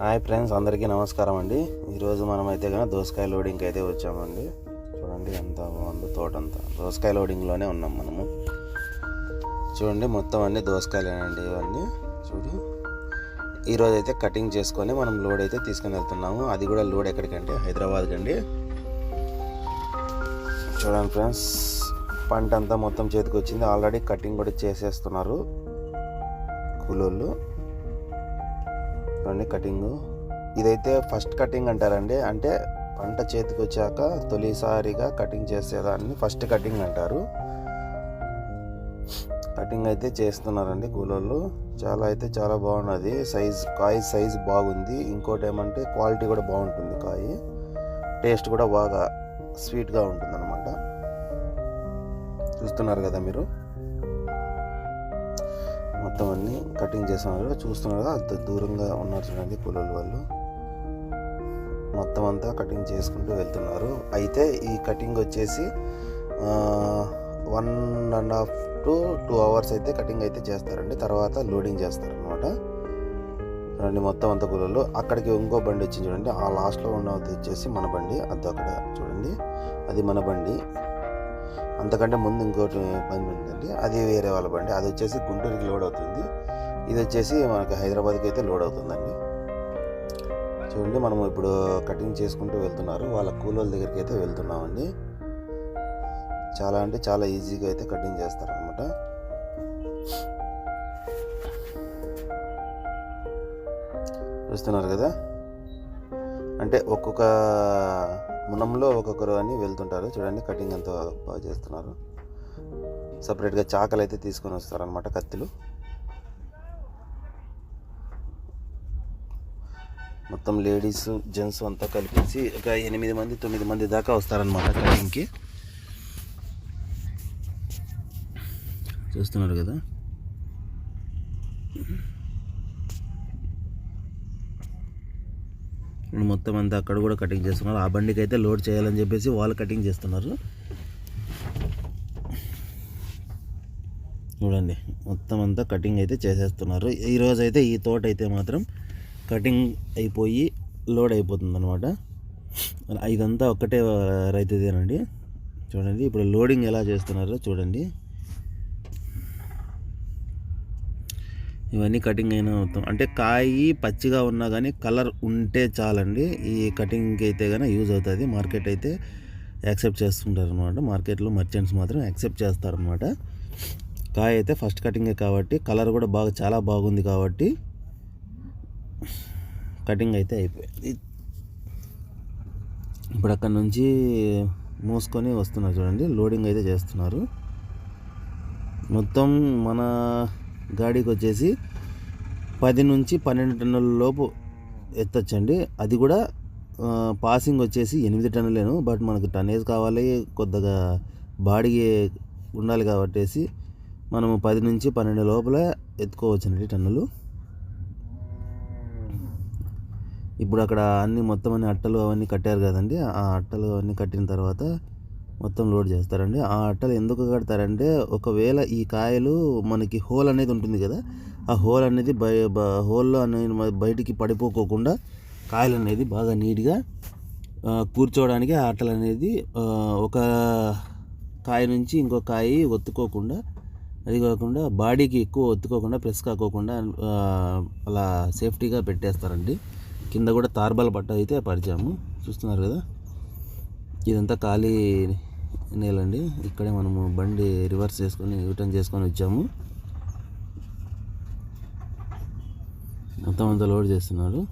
Hi friends అందరికీ నమస్కారం అండి. ఈరోజు మనమైతే కానీ దోసకాయ లోడింగ్కి అయితే వచ్చామండి. చూడండి ఎంత బాగుందో తోట అంతా దోసకాయ లోడింగ్లోనే ఉన్నాం మనము. చూడండి మొత్తం అన్ని దోసకాయలేనండి ఇవన్నీ. చూడు. ఈరోజు అయితే కటింగ్ చేసుకొని మనం లోడ్ అయితే తీసుకుని వెళ్తున్నాము. అది కూడా లోడ్ ఎక్కడికంటే హైదరాబాద్కి అండి. చూడండి ఫ్రెండ్స్ పంట అంతా మొత్తం చేతికి వచ్చింది ఆల్రెడీ కటింగ్ కూడా చేసేస్తున్నారు కూలోళ్ళు. చూడండి కటింగ్ ఇదైతే ఫస్ట్ కటింగ్ అంటారండి. అంటే పంట చేతికి వచ్చాక తొలిసారిగా కటింగ్ చేసేదాన్ని ఫస్ట్ కటింగ్ అంటారు. కటింగ్ అయితే చేస్తున్నారండి కూలోళ్ళు. చాలా అయితే చాలా బాగున్నది. సైజ్ కాయ సైజ్ బాగుంది. ఇంకోటి ఏమంటే క్వాలిటీ కూడా బాగుంటుంది కాయ. టేస్ట్ కూడా బాగా స్వీట్గా ఉంటుంది అనమాట చూస్తున్నారు కదా మీరు? మొత్తం అన్ని కటింగ్ చేస్తున్నారు చూస్తున్నారు అంత దూరంగా ఉన్నారు చూడండి కూలోళ్ళు వాళ్ళు. మొత్తం అంతా కటింగ్ చేసుకుంటూ వెళ్తున్నారు. అయితే ఈ కటింగ్ వచ్చేసి one and half to two hours అయితే కటింగ్ అయితే చేస్తారండి. తర్వాత లోడింగ్ చేస్తారనమాట చూడండి మొత్తం అంత కూలోళ్ళు. అక్కడికి ఇంకో బండి వచ్చింది చూడండి. ఆ లాస్ట్లో ఉన్నది వచ్చేసి మన బండి. అది అక్కడ చూడండి. అది మన బండి. అంతకంటే ముందు ఇంకోటి బండి ఉందండి అది వేరే వాళ్ళ బండి. అది వచ్చేసి గుంటూరుకి లోడ్ అవుతుంది. ఇది వచ్చేసి మనకి హైదరాబాద్కి అయితే లోడ్ అవుతుందండి. చూడండి మనం ఇప్పుడు కటింగ్ చేసుకుంటూ వెళ్తున్నారు. వాళ్ళ కూలోళ్ళ దగ్గరికి అయితే వెళ్తున్నామండి. చాలా అంటే చాలా ఈజీగా అయితే కటింగ్ చేస్తారనమాట చూస్తున్నారు కదా? అంటే ఒక్కొక్క మునంలో ఒక్కొక్కరు అని వెళ్తుంటారు. చూడండి కటింగ్ ఎంత బాగా చేస్తున్నారు. సపరేట్గా చాకలు అయితే తీసుకొని వస్తారనమాట కత్తిలు. మొత్తం లేడీస్ జెంట్స్ అంతా కలిపేసి ఒక ఎనిమిది మంది తొమ్మిది మంది దాకా వస్తారనమాట కటింగ్కి. చూస్తున్నారు కదా? మొత్తం అంతా అక్కడ కూడా కటింగ్ చేస్తున్నారు. ఆ బండికి అయితే లోడ్ చేయాలని చెప్పేసి వాళ్ళు కటింగ్ చేస్తున్నారు. చూడండి మొత్తం అంతా కటింగ్ అయితే చేసేస్తున్నారు. ఈరోజు అయితే ఈ తోట అయితే మాత్రం కటింగ్ అయిపోయి లోడ్ అయిపోతుంది అనమాట ఇదంతా ఒక్కటే రైతుదేనండి. చూడండి ఇప్పుడు లోడింగ్ ఎలా చేస్తున్నారో చూడండి. ఇవన్నీ కటింగ్ అయినా మొత్తం అంటే కాయి పచ్చిగా ఉన్నా కానీ కలర్ ఉంటే చాలండి. ఈ కటింగ్కి అయితే కానీ యూజ్ అవుతుంది. మార్కెట్ అయితే యాక్సెప్ట్ చేస్తుంటారు అనమాట మార్కెట్లో మర్చెంట్స్ మాత్రం యాక్సెప్ట్ చేస్తారనమాట కాయ అయితే ఫస్ట్ కటింగే కాబట్టి కలర్ కూడా బాగా చాలా బాగుంది కాబట్టి కటింగ్ అయితే అయిపోయింది. ఇప్పుడు అక్కడ నుంచి మూసుకొని వస్తున్నారు చూడండి. లోడింగ్ అయితే చేస్తున్నారు. మొత్తం మన గాడికి వచ్చేసి పది నుంచి పన్నెండు టన్నుల లోపు ఎత్తొచ్చండి. అది కూడా పాసింగ్ వచ్చేసి ఎనిమిది టన్నులేను. బట్ మనకు టన్నేజ్ కావాలి కొద్దిగా బాడీ ఉండాలి కాబట్టేసి మనము పది నుంచి పన్నెండు లోపల ఎత్తుకోవచ్చండి టన్నులు. ఇప్పుడు అక్కడ అన్ని మొత్తం అన్ని అట్టలు అవన్నీ కట్టారు కదండి. ఆ అట్టలు అవన్నీ కట్టిన తర్వాత మొత్తం లోడ్ చేస్తారండి. ఆ అట్టలు ఎందుకు కడతారంటే ఒకవేళ ఈ కాయలు మనకి హోల్ అనేది ఉంటుంది కదా ఆ హోల్ అనేది బయ హోల్లో అనేది బయటికి పడిపోకోకుండా కాయలు అనేది బాగా నీట్గా కూర్చోవడానికి ఆ అట్టలు అనేది ఒక కాయ నుంచి ఇంకో కాయ ఒత్తుకోకుండా అది కాకుండా బాడీకి ఎక్కువ ఒత్తుకోకుండా ప్రెస్ కాకోకుండా అలా సేఫ్టీగా పెట్టేస్తారండి. కింద కూడా తార్బల్ పట్ట అయితే పరిచాము. చూస్తున్నారు కదా? ఇదంతా ఖాళీ నేలండి ఇక్కడే మనము బండి రివర్స్ చేసుకొని యూటర్న్ చేసుకొని వచ్చాము. మొత్తం అంతా లోడ్ చేస్తున్నారు.